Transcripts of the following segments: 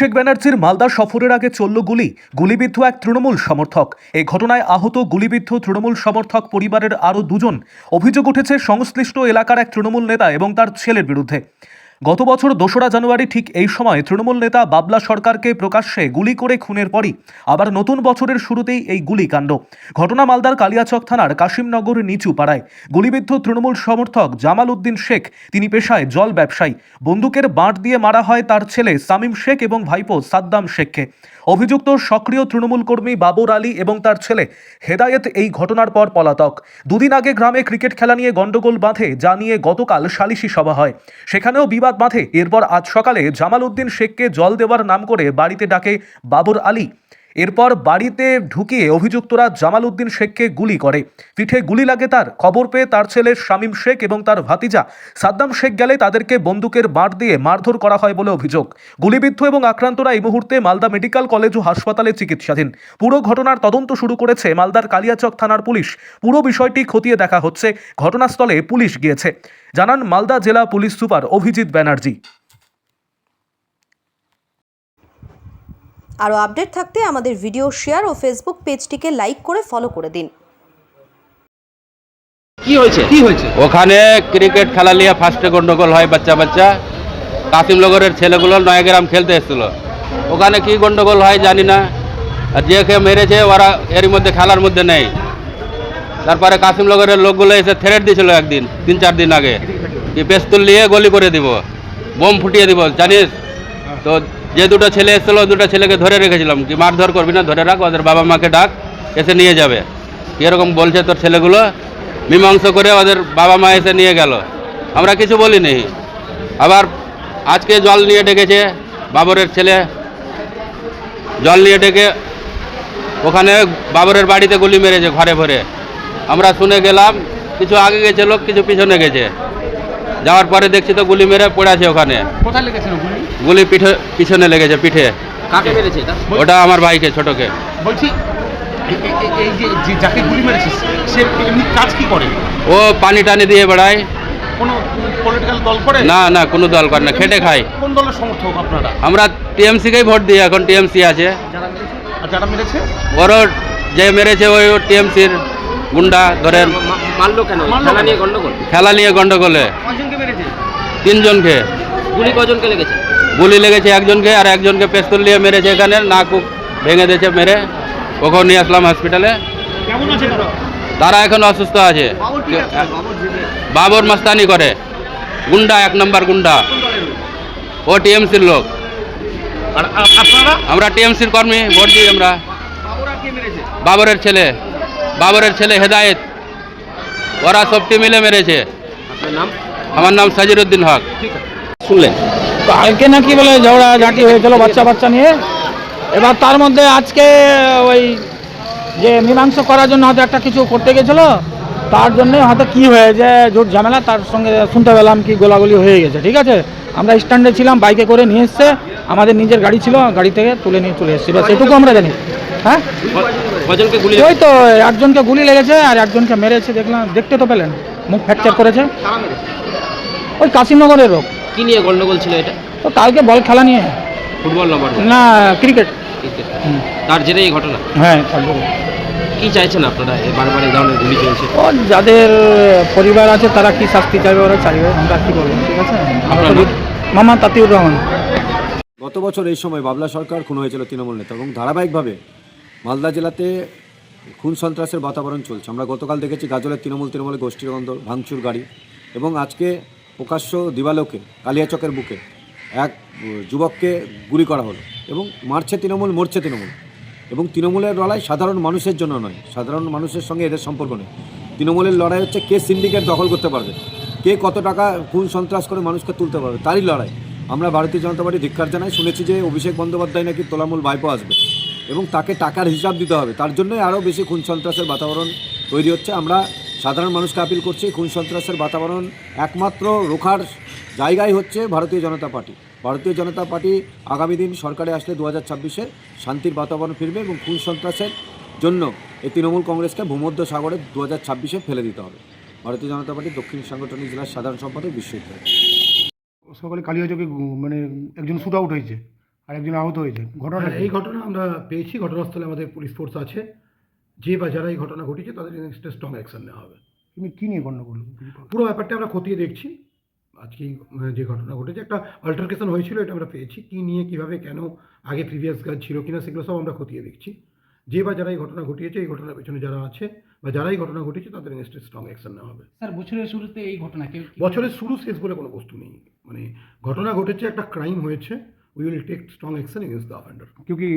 শেখ ব্যানার্জির মালদা সফরের আগে চলল গুলি। গুলিবিদ্ধ এক তৃণমূল সমর্থক। এই ঘটনায় আহত গুলিবিদ্ধ তৃণমূল সমর্থক পরিবারের আরও দুজন। অভিযোগ উঠেছে, সংশ্লিষ্ট এলাকার এক তৃণমূল নেতা এবং তার ছেলের বিরুদ্ধে। গত বছর দোসরা জানুয়ারি ঠিক এই সময় তৃণমূল নেতা বাবলা সরকারকে প্রকাশ্যে গুলি করে খুনের পরই আবার নতুন বছরের শুরুতেই এই গুলিকাণ্ড ঘটনা মালদার কালিয়াচক থানার কাশিমনগর নিচু পাড়ায়। গুলিবিদ্ধ তৃণমূল সমর্থক জামাল উদ্দিন শেখ, তিনি পেশায় জল ব্যবসায়ী। বন্দুকের বাঁট দিয়ে মারা হয় তার ছেলে সামিম শেখ এবং ভাইপো সাদ্দাম শেখকে। অভিযুক্ত সক্রিয় তৃণমূল কর্মী বাবর আলী এবং তার ছেলে হেদায়েত এই ঘটনার পর পলাতক। দুদিন আগে গ্রামে ক্রিকেট খেলা নিয়ে গন্ডগোল বাঁধে, যা নিয়ে গতকাল সালিশি সভা হয়। সেখানেও বিবাদ বাঁধে। এরপর আজ সকালে জামাল উদ্দিন শেখকে জল দেওয়ার নাম করে বাড়িতে ডাকে বাবর আলী। এরপর বাড়িতে ঢুকিয়ে অভিযুক্তরা জামাল উদ্দিন শেখকে গুলি করে। পিঠে গুলি লাগে তার। খবর পেয়ে তার ছেলে শামীম শেখ এবং তার ভাতিজা সাদ্দাম শেখ গেলে তাদেরকে বন্দুকের বাঁট দিয়ে মারধর করা হয় বলে অভিযোগ। গুলিবিদ্ধ এবং আক্রান্তরা এই মুহূর্তে মালদা মেডিকেল কলেজ ও হাসপাতালে চিকিৎসাধীন। পুরো ঘটনার তদন্ত শুরু করেছে মালদার কালিয়াচক থানার পুলিশ। পুরো বিষয়টি খতিয়ে দেখা হচ্ছে। ঘটনাস্থলে পুলিশ গিয়েছে। জানান মালদা জেলা পুলিশ সুপার অভিজিৎ ব্যানার্জি। আরও আপডেট থাকতে আমাদের ভিডিও শেয়ার ও ফেসবুক পেজটিকে লাইক করে ফলো করে দিন। কি হয়েছে? কি হয়েছে? ওখানে ক্রিকেট খেলা নিয়ে ফার্স্টে গন্ডগোল হয় বাচ্চা বাচ্চা কাসিমনগরের ছেলেগুলো নয়াগ্রাম খেলতে এসেছিল। ওখানে কি গন্ডগোল হয় জানি না। আর যে কে মেরেছে ওরা এর মধ্যে খেলার মধ্যে নেই। তারপরে কাসিমনগরের লোকগুলো এসে থ্রেট দিয়েছিল একদিন তিন চার দিন আগে। কি পেস্তুল নিয়ে গলি করে দিব বোম ফুটিয়ে দিব জানিস? তো যে দুটো ছেলে এসেছিল, দুটো ছেলেকে ধরে রেখেছিলাম। কি মারধর করবি না? ধরে রাখ, ওদের বাবা মাকে ডাক, এসে নিয়ে যাবে। এরকম বলছে তোর ছেলেগুলো? মীমাংস করে ওদের বাবা মা এসে নিয়ে গেল। আমরা কিছু বলিনি। আবার আজকে জল নিয়ে ডেকেছে বাবরের ছেলে। জল নিয়ে ডেকে ওখানে বাবরের বাড়িতে গুলি মেরেছে ঘরে ভরে। আমরা শুনে গেলাম, কিছু আগে গেছে লোক, কিছু পিছনে গেছে। যাওয়ার পরে দেখছি তো গুলি মেরে পড়ে আছে ওখানে। কোথায় লেগেছিল গুলি? গুলি পিঠে পিছনে লেগেছে পিঠে। কাকে মেরেছে এটা? ওটা আমার ভাইকে ছোটকে। বলছি এ- এ- এ- এই যে যে যাকে গুলি মেরেছিস সে এমনি কাজ কি করে? ও পানি টানি দিয়ে বেড়ায়। কোনো পলিটিক্যাল দল করে? না না কোনো দল করে না খেটে খায়। কোন দলের সমর্থক আপনারা? আমরা টিএমসিকেই ভোট দিই এখন টিএমসি আছে। যারা মেরেছে? ওরও যে মেরেছে ওই টিএমসির। গুন্ডা মারলো কেন? খেলা নিয়ে গন্ডগোল খেলা নিয়ে গন্ডগোলে তিনজনকে। গুলি কজনকে লেগেছে? গুলি লেগেছে একজনকে আর একজনকে পেস্তল নিয়ে মেরেছে এখানে নাক ভেঙে দিয়েছে মেরে। ওখানে নিয়ে আসলাম হসপিটালে তারা? তারা এখন অসুস্থ আছে। বাবর মাস্তানি করে। গুন্ডা এক নম্বর গুন্ডা। ও টিএমসির লোক। আমরা টিএমসির কর্মী ভোট দিই আমরা। বাবরের ছেলে। বাবরের ছেলে হেদায়েত। ওরা সবটি মিলে মেরেছে। আপনার নাম? আমার নাম সাজিরুদ্দিন হক। শুনলেন? কালকে নাকি বলে ঝগড়া ঝাঁটি হয়েছিল বাচ্চা বাচ্চা নিয়ে? এবার তার মধ্যে আজকে ওই যে মীমাংস করার জন্য হয়তো একটা কিছু করতে গেছিল তার জন্য হয়তো কি হয়েছে জোট ঝামেলা তার সঙ্গে শুনতে পেলাম কি গোলাগুলি হয়ে গেছে ঠিক আছে? আমরা স্ট্যান্ডে ছিলাম বাইকে করে নিয়ে এসছে আমাদের নিজের গাড়ি ছিল গাড়ি থেকে তুলে নিয়ে চলে এসেছি বাস এটুকু আমরা জানি। হ্যাঁ? কজনকে গুলি ওই তো একজনকে গুলি লেগেছে আর একজনকে মেরেছে দেখলাম দেখতে তো পেলেন। মুখ ফ্র্যাকচার করেছে। ওই কাশিমনগরের লোক। কি নিয়ে গন্ডগোল ছিল এটা? তো কালকে বল খেলা নিয়ে। ফুটবল নম্বর না ক্রিকেট। তার জেরে এই ঘটনা? হ্যাঁ তারপরে কি চাইছেন আপনারা? বারবার এই ধরনের গুলি চলছে। ও যাদের পরিবার আছে তারা কি শাস্তি চাইবে ওরা চাইবে। আমরা কি বলব ঠিক আছে? মামা তাতিউর রহমান। গত বছর এই সময় বাবলা সরকার খুন হয়েছিল তৃণমূল নেতা এবং ধারাবাহিকভাবে মালদা জেলাতে খুন সন্ত্রাসের বাতাবরণ চলছে। আমরা গতকাল দেখেছি গাজলের তৃণমূল তৃণমূলের গোষ্ঠীর দ্বন্দ্ব ভাঙচুর গাড়ি এবং আজকে প্রকাশ্য দিবালোকে, কালিয়াচকের বুকে এক যুবককে গুলি করা হলো এবং মারছে তৃণমূল, মরছে তৃণমূল। এবং তৃণমূলের লড়াই সাধারণ মানুষের জন্য নয়, সাধারণ মানুষের সঙ্গে এদের সম্পর্ক নেই। তৃণমূলের লড়াই হচ্ছে কে সিন্ডিকেট দখল করতে পারবে, কে কত টাকা খুন সন্ত্রাস করে মানুষকে তুলতে পারবে, তারই লড়াই। আমরা ভারতীয় জনতা পার্টি ধিক্কার জানাই, শুনেছি যে অভিষেক বন্দ্যোপাধ্যায় নাকি তোলামূল ভাইপো আসবে। এবং তাকে টাকার হিসাব দিতে হবে। তার জন্যই আরও বেশি খুন সন্ত্রাসের বাতাবরণ তৈরি হচ্ছে। আমরা সাধারণ মানুষকে আপিল করছি, খুন সন্ত্রাসের বাতাবরণ একমাত্র রোখার জায়গায় হচ্ছে ভারতীয় জনতা পার্টি। ভারতীয় জনতা পার্টি আগামী দিন সরকারে আসলে দু হাজার ছাব্বিশে শান্তির বাতাবরণ ফিরবে এবং খুন সন্ত্রাসের জন্য এই তৃণমূল কংগ্রেসকে ভূমধ্য সাগরে দু হাজার ছাব্বিশে ফেলে দিতে হবে। ভারতীয় জনতা পার্টি দক্ষিণ সাংগঠনিক জেলার সাধারণ সম্পাদক বিশ্বজিৎ রায়। সকালে কালিয়াচকে মানে একজন শুট আউট হয়েছে। আর একজন আহত হয়েছে ঘটনা হ্যাঁ, এই ঘটনা আমরা পেয়েছি। ঘটনাস্থলে আমাদের পুলিশ ফোর্স আছে। যে বা যারা এই ঘটনা ঘটিয়েছে তাদের এগেনস্টে স্ট্রং অ্যাকশন নেওয়া হবে। তুমি কী নিয়ে গণ্ডগোল পুরো ব্যাপারটা আমরা খতিয়ে দেখছি। আজকে যে ঘটনা ঘটেছে একটা অল্টারকেশন হয়েছিল এটা আমরা পেয়েছি। কী নিয়ে কীভাবে কেন আগে প্রিভিয়াস কাজ ছিল কিনা সেগুলো সব আমরা খতিয়ে দেখছি। যে বা যারা এই ঘটনা ঘটিয়েছে এই ঘটনার পেছনে যারা আছে বা যারা এই ঘটনা ঘটিয়েছে তাদের এগেনস্টে স্ট্রং অ্যাকশন নেওয়া হবে। স্যার বছরের শুরুতে এই ঘটনা বছরের শুরু শেষ বলে কোনো বস্তু নেই। মানে ঘটনা ঘটেছে একটা ক্রাইম হয়েছে। We will take strong action against the offender কেউ কি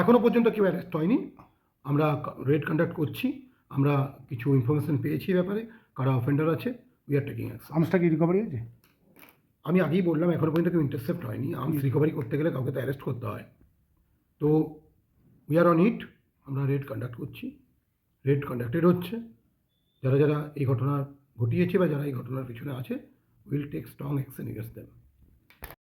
এখনও পর্যন্ত কেউ অ্যারেস্ট হয়নি। আমরা রেড কন্ডাক্ট করছি। আমরা কিছু ইনফরমেশন পেয়েছি এই ব্যাপারে। কারা অফেন্ডার আছে উই আর টেকিং অ্যাকশন আর্মসটা কি রিকভারি হয়েছে? আমি আগেই বললাম এখনও পর্যন্ত কেউ ইন্টারসেপ্ট হয়নি। আর্মস রিকভারি করতে গেলে কাউকে তো অ্যারেস্ট করতে হয়। তো উই আর অন ইট আমরা রেড কন্ডাক্ট করছি। রেড কন্ডাক্টেড হচ্ছে। যারা যারা এই ঘটনা ঘটিয়েছে বা যারা এই ঘটনার পিছনে আছে will take strong action against them